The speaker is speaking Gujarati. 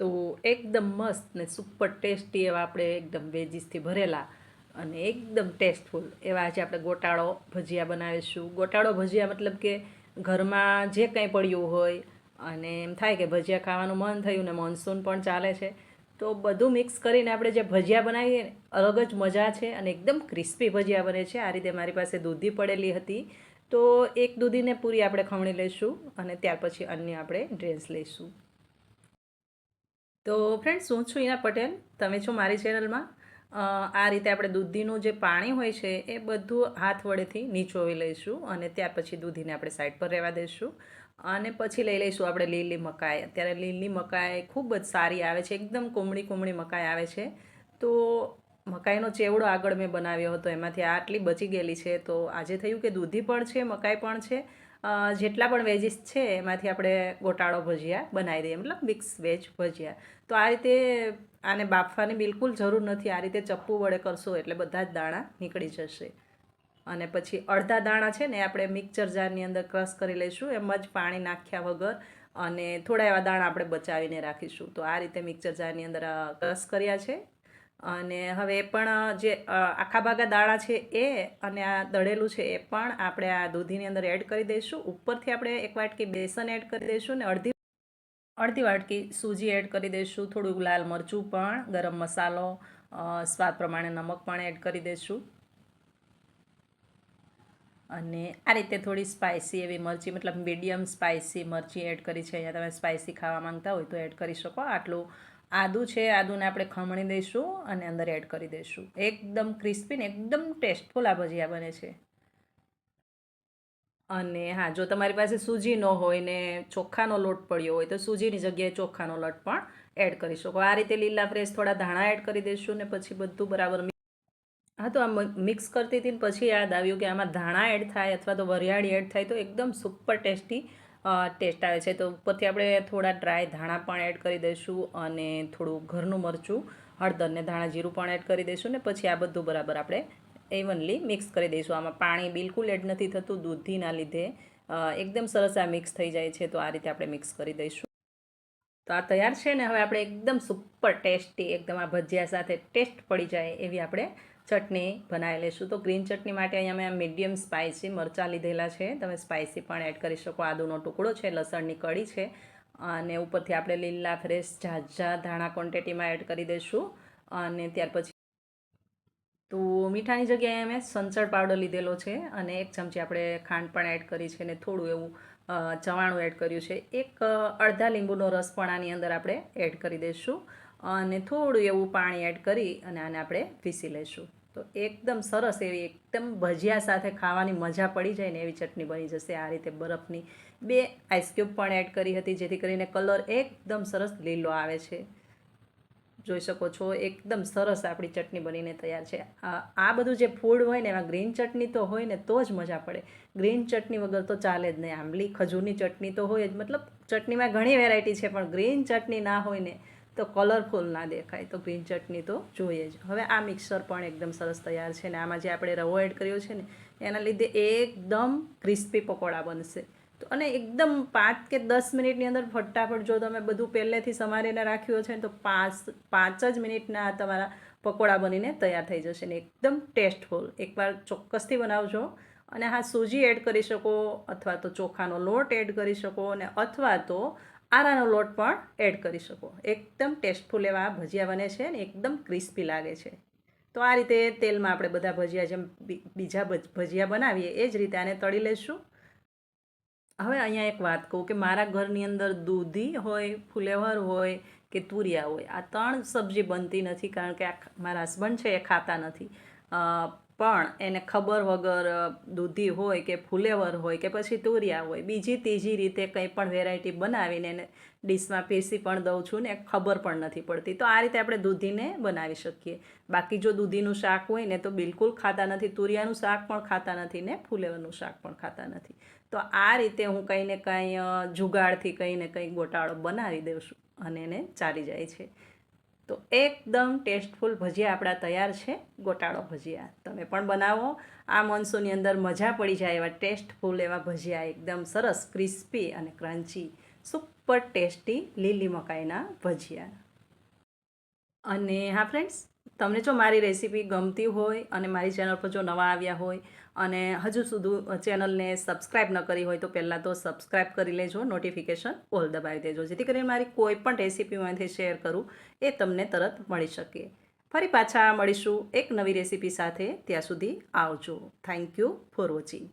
તો એકદમ મસ્ત ને સુપર ટેસ્ટી એવા આપણે એકદમ વેજીસથી ભરેલા અને એકદમ ટેસ્ટફુલ એવા આજે આપણે ગોટાળો ભજીયા બનાવીશું. ગોટાળો ભજીયા મતલબ કે ઘરમાં જે કંઈ પડ્યું હોય અને એમ થાય કે ભજીયા ખાવાનું મન થયું ને મોન્સૂન પણ ચાલે છે. તો બધું મિક્સ કરીને આપણે જે ભજીયા બનાવીએ અલગ જ મજા છે અને એકદમ ક્રિસ્પી ભજીયા બને છે. આ રીતે મારી પાસે દૂધી પડેલી હતી. તો એક દૂધીને પૂરી આપણે ખમણી લઈશું અને ત્યાર પછી અન્ય આપણે ડ્રેસ લઈશું. તો ફ્રેન્ડ્સ હું છું ઈના પટેલ. તમે છો મારી ચેનલમાં. આ રીતે આપણે દૂધીનું જે પાણી હોય છે, એ બધું હાથ વડેથી નીચોવી લઈશું અને ત્યાર પછી દૂધીને આપણે સાઈડ પર રહેવા દઈશું. અને પછી લઈ લઈશું આપણે લીલી મકાઈ. અત્યારે લીલી મકાઈ ખૂબ જ સારી આવે છે, એકદમ કુમળી કુમળી મકાઈ આવે છે. તો મકાઈનો ચેવડો આગળ મેં બનાવ્યો હતો, એમાંથી આટલી બચી ગયેલી છે. તો આજે થયું કે દૂધી પણ છે, મકાઈ પણ છે. જેટલા પણ વેજીસ છે, એમાંથી આપણે ગોટાળો ભજીયા બનાવી દઈએ, મતલબ મિક્સ વેજ ભજીયા. તો આ રીતે આને બાફવાની બિલકુલ જરૂર નથી. આ રીતે ચપ્પુ વડે કરશો એટલે બધા જ દાણા નીકળી જશે. અને પછી અડધા દાણા છે ને આપણે મિક્સર જારની અંદર ક્રશ કરી લઈશું, એમ જ પાણી નાખ્યા વગર અને થોડા એવા દાણા આપણે બચાવીને રાખીશું. તો આ રીતે મિક્સર જારની અંદર ક્રશ કર્યા છે. અને હવે પણ જે આખા ભાગા દાણા છે એ અને આ દળેલું છે એ પણ આપણે આ દૂધીની અંદર એડ કરી દઈશું. ઉપરથી આપણે એક વાટકી બેસન એડ કરી દઈશું ને અડધી અડધી વાટકી સૂજી એડ કરી દઈશું. થોડુંક લાલ મરચું પણ, ગરમ મસાલો સ્વાદ પ્રમાણે નમક પણ એડ કરી દઈશું. અને આ રીતે થોડી સ્પાઇસી એવી મરચી, મતલબ મીડિયમ સ્પાઇસી મરચી એડ કરી છે. અહીંયા તમે સ્પાઇસી ખાવા માંગતા હોય તો એડ કરી શકો. આટલું આદું છે, આદુને આપણે ખમણી દઈશું અને અંદર એડ કરી દઈશું. એકદમ ક્રિસ્પી ને એકદમ ટેસ્ટફુલ આ ભજીયા બને છે. અને હા, જો તમારી પાસે સૂજી ન હોય ને ચોખાનો લોટ પડ્યો હોય તો સૂજીની જગ્યાએ ચોખાનો લોટ પણ એડ કરી શકો. આ રીતે લીલા ફ્રેશ થોડા ધાણા એડ કરી દઈશું ને પછી બધું બરાબર હા, તો આ મિક્સ કરતી હતી પછી યાદ આવ્યું કે આમાં ધાણા એડ થાય અથવા તો વરિયાળી એડ થાય તો એકદમ સુપર ટેસ્ટી ટેસ્ટ આવે છે. તો ઉપરથી આપણે થોડા ડ્રાય ધાણા પણ એડ કરી દઈશું અને થોડું ઘરનું મરચું હળદરને ધાણા જીરું પણ એડ કરી દઈશું ને પછી આ બધું બરાબર આપણે એવનલી મિક્સ કરી દઈશું. આમાં પાણી બિલકુલ એડ નથી થતું દૂધીના લીધે. એકદમ સરસ આ મિક્સ થઈ જાય છે, તો આ રીતે આપણે મિક્સ કરી દઈશું. તો આ તૈયાર છે ને, હવે આપણે એકદમ સુપર ટેસ્ટી એકદમ આ ભજીયા સાથે ટેસ્ટ પડી જાય એવી આપણે ચટણી બનાવી લઈશું. તો ગ્રીન ચટણી માટે અહીંયા મેં મીડિયમ સ્પાઇસી મરચાં લીધેલા છે. તમે સ્પાઇસી પણ એડ કરી શકો. આદુનો ટુકડો છે, લસણની કળી છે. અને ઉપરથી આપણે લીલા ફ્રેશ ઝાઝા ધાણા ક્વોન્ટિટીમાં એડ કરી દઈશું. અને ત્યાર પછી તો મીઠાની જગ્યાએ મેં સંચળ પાવડર લીધેલો છે અને એક ચમચી આપણે ખાંડ પણ એડ કરી છે અને થોડું એવું ચવાણું એડ કર્યું છે. એક અડધા લીંબુનો રસ પણ આની અંદર આપણે એડ કરી દઈશું. અને થોડું એવું પાણી એડ કરી અને આને આપણે પીસી લઈશું. તો એકદમ સરસ એવી એકદમ ભજીયા સાથે ખાવાની મજા પડી જાય ને એવી ચટણી બની જશે. આ રીતે બરફની બે આઈસક્યુબ પણ એડ કરી હતી, જેથી કરીને કલર એકદમ સરસ લીલો આવે છે. જોઈ શકો છો, એકદમ સરસ આપણી ચટણી બનીને તૈયાર છે. આ બધું જે ફૂડ હોય ને, એમાં ગ્રીન ચટણી તો હોય ને, તો જ મજા પડે. ગ્રીન ચટણી વગર તો ચાલે જ નહીં. આંબલી, ખજૂરની ચટણી તો હોય જ. મતલબ ચટણીમાં ઘણી વેરાયટી છે, પણ ગ્રીન ચટણી ના હોય ને તો કલરફુલ ના દેખાય, તો ગ્રીન ચટણી તો જોઈએ જ. હવે આ મિક્સર પણ એકદમ સરસ તૈયાર છે ને આમાં જે આપણે રવો એડ કર્યો છે ને, એના લીધે એકદમ ક્રિસ્પી પકોડા બનશે. તો અને એકદમ પાંચ કે દસ મિનિટની અંદર ફટાફટ જો તમે બધું પહેલેથી સમારીને રાખ્યું છે ને, તો પાંચ પાંચ જ મિનિટના તમારા પકોડા બનીને તૈયાર થઈ જશે ને. એકદમ ટેસ્ટફુલ એકવાર ચોક્કસથી બનાવજો. અને હા સૂજી એડ કરી શકો, અથવા તો ચોખાનો લોટ એડ કરી શકો અને અથવા તો આરાનો લોટ પણ એડ કરી શકો. એકદમ ટેસ્ટફુલ એવા ભજીયા બને છે ને એકદમ ક્રિસ્પી લાગે છે. તો આ રીતે તેલમાં આપણે બધા ભજીયા જેમ બીજા ભજીયા બનાવીએ એ જ રીતે આને તળી લઈશું. હવે અહીંયા એક વાત કહું કે મારા ઘરની અંદર દૂધી હોય, ફુલેવર હોય કે તુરિયા હોય, આ ત્રણ સબ્જી બનતી નથી કારણ કે આ મારા હસબન્ડ છે એ ખાતા નથી. પણ એને ખબર વગર દૂધી હોય કે ફુલેવર હોય કે પછી તુરિયા હોય, બીજી ત્રીજી રીતે કંઈ પણ વેરાયટી બનાવીને એને ડીશમાં પીસી પણ દઉં છું ને ખબર પણ નથી પડતી. તો આ રીતે આપણે દૂધીને બનાવી શકીએ. બાકી જો દૂધીનું શાક હોય ને તો બિલકુલ ખાતા નથી, તુરિયાનું શાક પણ ખાતા નથી ને ફુલેવરનું શાક પણ ખાતા નથી. તો આ રીતે હું કંઈ ને કંઈ જુગાડથી કંઈ ને કંઈ ગોટાળો બનાવી દઉં છું અને એને ચાલી જાય છે. તો એકદમ ટેસ્ટફુલ ભજીયા આપણા તૈયાર છે, ગોટાળો ભજીયા. તમે પણ બનાવો. આ મોન્સૂનની અંદર મજા પડી જાય એવા ટેસ્ટફુલ એવા ભજીયા, એકદમ સરસ, ક્રિસ્પી અને ક્રન્ચી, સુપર ટેસ્ટી લીલી મકાઈના ભજીયા. અને હા ફ્રેન્ડ્સ તમને જો મારી રેસીપી ગમતી હોય અને મારી ચેનલ પર જો નવા આવ્યા હોય અને હજુ સુધી ચેનલને સબસ્ક્રાઇબ ન કરી હોય તો પહેલાં તો સબસ્ક્રાઇબ કરી લેજો નોટિફિકેશન ઓલ દબાવી દેજો. જેથી કરીને મારી કોઈ પણ રેસીપીમાંથી શેર કરું, એ તમને તરત મળી શકે. ફરી પાછા મળીશું એક નવી રેસીપી સાથે. ત્યાં સુધી આવજો. Thank you for watching